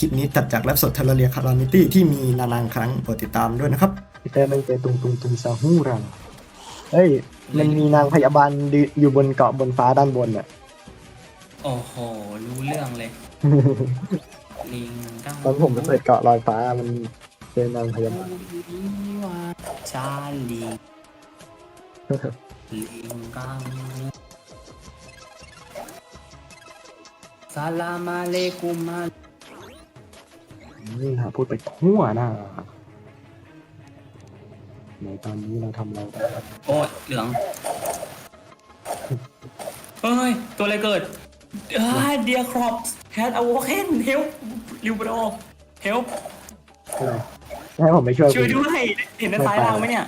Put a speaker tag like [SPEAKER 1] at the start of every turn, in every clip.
[SPEAKER 1] คลิปนี้ตัดจากแลบสดเทเลเรียคารามิตี้ที่มีนานๆครั้งโปรดติดตามด้วยนะครับ
[SPEAKER 2] พีเตอร์มันเป็นตุงตุงตุงซาฮูรังเฮ้ย มันมีนางพยาบาลดิอยู่บนเกาะบนฟ้าด้านบนอะ
[SPEAKER 3] โอ้โห รู้เรื่องเลยลิงกัง
[SPEAKER 2] ตอนผมไปเปิดเกาะลอยฟ้ามันเป็นนางพยาบาล
[SPEAKER 3] ว่าชาลีลิงกังสลามอะเลกุมา
[SPEAKER 2] นี่ หาพูดไปทั่วหน้าในตอนนี้เราทำอะไรกัน
[SPEAKER 3] โอ้ยเหลืองเฮ้ย ตัวอะไรเกิดเดียครอปแฮดอโวเคนเฮลลิวโบรเฮล
[SPEAKER 2] อะไรให้ผมไปช่วย
[SPEAKER 3] ช่วยด้วยเห็นในซ้ายล่างไหมเนี่ย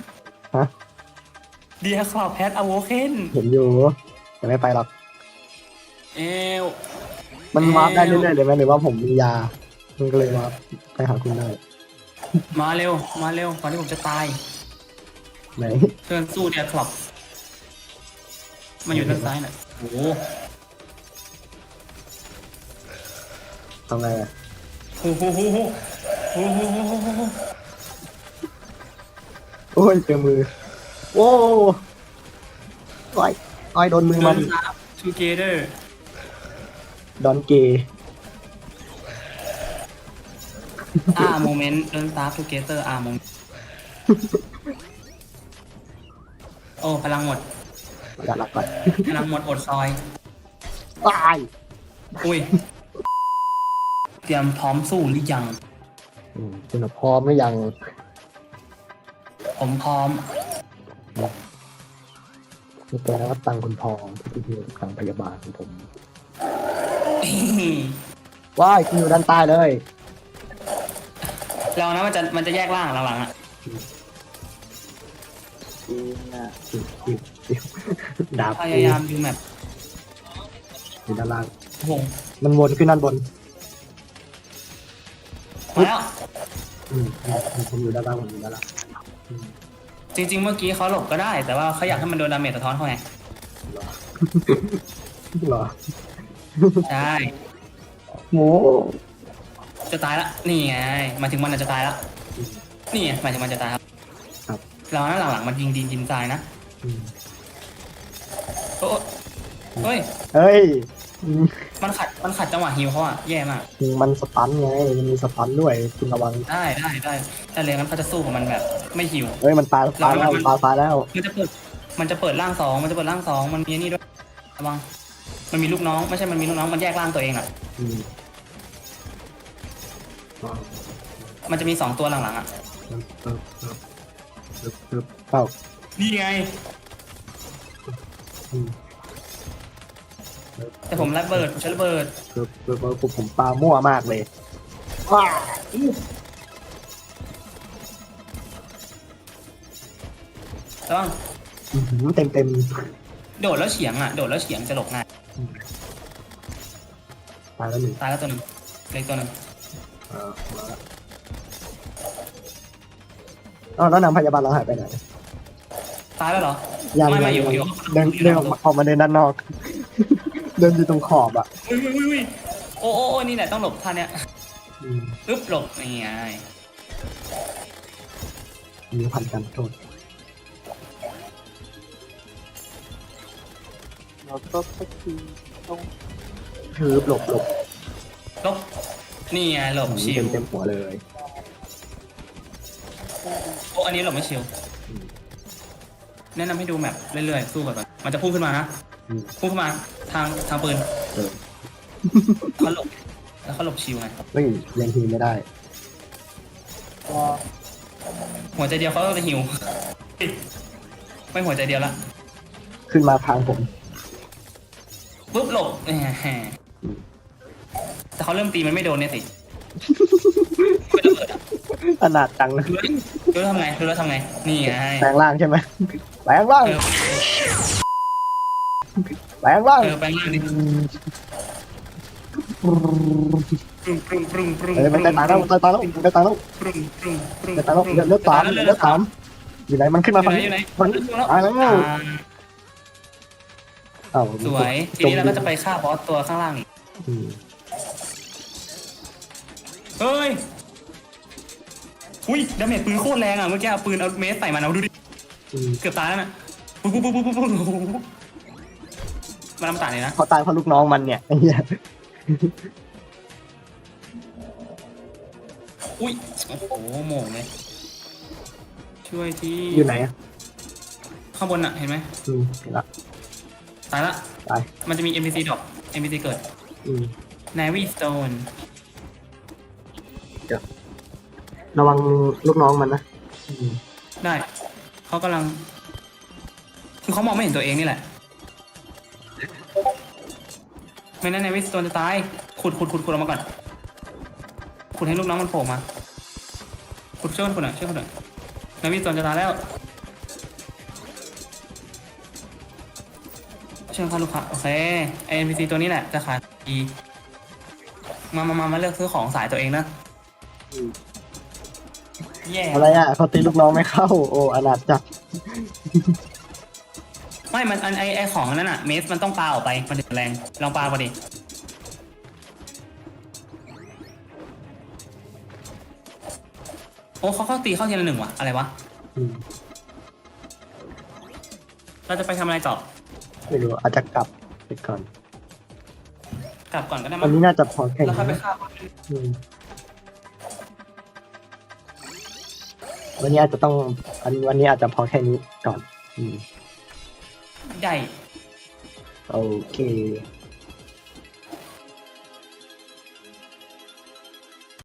[SPEAKER 2] ฮะ
[SPEAKER 3] เดียครอปแฮดอโวเคน
[SPEAKER 2] เห็นอยู่แต่ไม่ไปหรอก
[SPEAKER 3] เอว
[SPEAKER 2] มันวาร์ปได้เรื่อยๆเลยไหมหรือว่าผมมียา มันก็เลยวาร์ปไปหาคุณได้
[SPEAKER 3] มาเร็ว มาเร็วก่อนที่ผมจะตาย
[SPEAKER 2] ไหน
[SPEAKER 3] เชิญสู้เดียครอปมันอยู่ทางซ้ายน่ะโอ้โห
[SPEAKER 2] ทำไงอะ
[SPEAKER 3] โอ้โหโอ้โหโอ้โหโอ้โหโอ้โห
[SPEAKER 2] โอ้ยเจอมือโอ้ยอ้อยอ้อยโดนมือมัน
[SPEAKER 3] ทูเกเดอร์
[SPEAKER 2] ดอนเกย์
[SPEAKER 3] อ่าโมเมนต์เดินตาทูเกเตอร์อ่าโมเมนต์โอ้พลังหมด
[SPEAKER 2] อยากหลับก่อน
[SPEAKER 3] พลังหมดอดซอย
[SPEAKER 2] ตาย
[SPEAKER 3] อุ้ย เตรียมพร้อมสู้หรือยัง
[SPEAKER 2] อืมคุณพร้อมหรือยัง
[SPEAKER 3] ผมพร้อม
[SPEAKER 2] นี่แปลว่าตังคุณทองที่ที่ทางพยาบาลของผมว้ายคุณอยู่ด้านใต้เลย
[SPEAKER 3] เรานะมันจะมันจะแยกร่างหลังๆอะ
[SPEAKER 2] ดาบ
[SPEAKER 3] พยายามดูแมป
[SPEAKER 2] อยู่ด้านล่าง
[SPEAKER 3] วง
[SPEAKER 2] มันวนขึ้นด้านบน
[SPEAKER 3] มาแล้ว
[SPEAKER 2] อืมอืมผมอยู่ด้านล่างผมอยู่ด้านล่างอืม
[SPEAKER 3] จริง ๆ เมื่อกี้เขาหลบก็ได้ แต่ว่าเขาอยากให้มันโดนดาเมจสะท้อนเขาไง
[SPEAKER 2] เหรอ
[SPEAKER 3] ใช่
[SPEAKER 2] โม
[SPEAKER 3] จะตายละนี่ไงหมายถึงมันอาจจะตายละนี่ไงหมายถึงมันจะตายครับ
[SPEAKER 2] ครับ
[SPEAKER 3] เรานะหลังๆมันยิงดินยิงทรายนะ
[SPEAKER 2] อืม
[SPEAKER 3] โอ้เฮ้ย
[SPEAKER 2] เฮ้ยอืม
[SPEAKER 3] มันขัดมันขัดจังหวะฮิวเขาอะแย่มาก
[SPEAKER 2] มันสตันไงมันมีสตันด้วยคุณระวัง
[SPEAKER 3] ได้ได้ได้แต่เลยงั้นเขาจะสู้กับมันแบบไม่ฮิว
[SPEAKER 2] เฮ้ยมันตายตายแล้วมันตายตายแล้ว
[SPEAKER 3] มันจะเปิด มันจะเปิดร่างสองมันจะเปิดร่างสองมันมีอันนี่ด้วยระวังมันมีลูกน้องไม่ใช่มันมีลูกน้องมันแยกร่างตัวเองอะ
[SPEAKER 2] อืม
[SPEAKER 3] มันจะมีสองตัวหลังๆอะ
[SPEAKER 2] เออเออเออเออเอ้า
[SPEAKER 3] นี่ไง
[SPEAKER 2] อืม
[SPEAKER 3] แต่ผมระเบิดผมใช้ระเบิด
[SPEAKER 2] เออเออเออผมผมปลามั่วมากเลยว้า
[SPEAKER 3] ระวัง
[SPEAKER 2] อื้อหือเต็มเต็ม
[SPEAKER 3] โดดแล้วเฉียงอะโดดแล้วเฉียงจะหลบง่าย
[SPEAKER 2] ตายแล้วหนึ่ง
[SPEAKER 3] ตายแล้วตัวหนึ่งเล็กตัวหนึ่ง
[SPEAKER 2] เออมาแล้วเอ้าแล้วนางพยาบาลเราหายไปไหน
[SPEAKER 3] ตายแล้วเหรอ
[SPEAKER 2] ยัง
[SPEAKER 3] ไม่ไม่อยู่อยู่
[SPEAKER 2] เดิน
[SPEAKER 3] อยู่
[SPEAKER 2] เดินออกมาออกมาเดินด้านนอก เดินอยู่ตรงขอบอะ
[SPEAKER 3] อุ้ยอุ้ยอุ้ยโอ้โอ้โอ้นี่แหละต้องหลบท่าเนี้ย
[SPEAKER 2] อืม
[SPEAKER 3] อึ๊บหลบนี่ไง
[SPEAKER 2] มีพันกันโทษ
[SPEAKER 4] เราก็สักทีต้อง
[SPEAKER 2] คือหลบหลบ
[SPEAKER 3] หลบ นี่ไงหลบชิ
[SPEAKER 2] เต็
[SPEAKER 3] ว
[SPEAKER 2] มเต็มหัวเลย
[SPEAKER 3] โอ้อันนี้หลบไม่ชิว
[SPEAKER 2] อืม
[SPEAKER 3] แนะนำให้ดูแมปเรื่อยๆ สู้ก่อนมันจะพุ่งขึ้นมานะ
[SPEAKER 2] อืม
[SPEAKER 3] พุ่งขึ้นมาทางทางปืน
[SPEAKER 2] เออ
[SPEAKER 3] เขาหลบแล้วเขาหลบชิวไง
[SPEAKER 2] เฮ้ยยังทีไม่ได้
[SPEAKER 4] ก็
[SPEAKER 3] หัวใจเดียวเขาก็จะหิว ไม่หัวใจเดียวละ
[SPEAKER 2] ขึ้นมาทางผม
[SPEAKER 3] ปุ๊บหลบแหม แต่เขาเริ่มตีมันไม่โดนเนี่ยสิไม่ระเบิดอะ
[SPEAKER 2] ขนาดจังเลย
[SPEAKER 3] รู้รู้แล้วทำไงรู้แล้วทำไง นี่ไง
[SPEAKER 2] แปลงร่างใช่ไหมแปลงร่าง
[SPEAKER 3] เออ
[SPEAKER 2] แปลงร่าง
[SPEAKER 3] เออแปลงร่างดิปรุงปรุงปรุงปรุง
[SPEAKER 2] เฮ้ยมันได้ตายแล้วได้ตายแล้วได้ตายแล้ว
[SPEAKER 3] ปรุงปรุงปรุง
[SPEAKER 2] ได้ตายแล้วเลือดสามเลือดสามอยู่ไหนมันขึ้นมา
[SPEAKER 3] อ
[SPEAKER 2] ฝั่ง
[SPEAKER 3] ยู่ไหน
[SPEAKER 2] นี้
[SPEAKER 3] อยู่ไหน
[SPEAKER 2] ฝั่งนี้ตายแล้ว
[SPEAKER 3] อ่า
[SPEAKER 2] อ้าว
[SPEAKER 3] สวย ทีนี้เราก็จะไปฆ่าบอสตัวข้างล่างอีก
[SPEAKER 2] อืม
[SPEAKER 3] เฮ้ย อุ้ยดาเมจปืนโคตรแรงอะ เมื่อกี้เอาปืนเอาเมสใส่มันเอาดูดิ
[SPEAKER 2] อืม
[SPEAKER 3] เกือบตายแล้วน่ะปุ๊บปุ๊บปุ๊บปุ๊บปุ๊บโอ้โหมันน้ำตาเลยนะ
[SPEAKER 2] เขาตายเพราะลูกน้องมันเนี่ยไอ้เหี้ย
[SPEAKER 3] อุ้ย โอ้โหโหม่งเลย ช่วยที่
[SPEAKER 2] อยู่ไหนอะ
[SPEAKER 3] ข้างบนน่ะ เห็นไหม
[SPEAKER 2] อืมเห็นละ
[SPEAKER 3] ตายละ
[SPEAKER 2] ตาย
[SPEAKER 3] มันจะมี NPC ดรอป NPC เกิด
[SPEAKER 2] อืม
[SPEAKER 3] Navy Stone
[SPEAKER 2] ระวังลูกน้องมันนะอืม
[SPEAKER 3] ได้ เขากำลังคือเขามองไม่เห็นตัวเองนี่แหละ ไม่นั้น Navy Stone จะตาย ขุดขุดขุดขุดออกมาก่อน ขุดให้ลูกน้องมันโผล่มา ขุดช่วยคนหน่อยช่วยคนหน่อย Navy Stone จะตายแล้วเชิญค่ะลูกค้าโอเคไอ NPC ตัวนี้แหละจะขายดีมามามามาเลือกซื้อของสายตัวเองนะ แย่
[SPEAKER 2] อะไรอะเขาตีลูกน้องไม่เข้า โอ้อนาถจัด
[SPEAKER 3] ไม่มันอันไอไอของนั้นอะเมสมันต้องปาออกไปมันถึงแรงลองปาพอดิโอ้เขาเข้าตีเข้าทีละหนึ่งว่ะอะไรวะ
[SPEAKER 2] อืม
[SPEAKER 3] เราจะไปทำอะไรต่อ
[SPEAKER 2] ไม่รู้อาจจะกลับไปก่อน
[SPEAKER 3] กลับก่อนก็ได้
[SPEAKER 2] วั
[SPEAKER 3] มั้
[SPEAKER 2] น
[SPEAKER 3] ง
[SPEAKER 2] นี้น่าจะพอแค่
[SPEAKER 3] แล้ว
[SPEAKER 2] นี้
[SPEAKER 3] ค่อยไป
[SPEAKER 2] นะ
[SPEAKER 3] ฆ่าคน
[SPEAKER 2] อืม วันนี้อาจจะต้องอันวันนี้อาจจะพอแค่นี้ก่อนอืม
[SPEAKER 3] ใหญ่
[SPEAKER 2] โอเค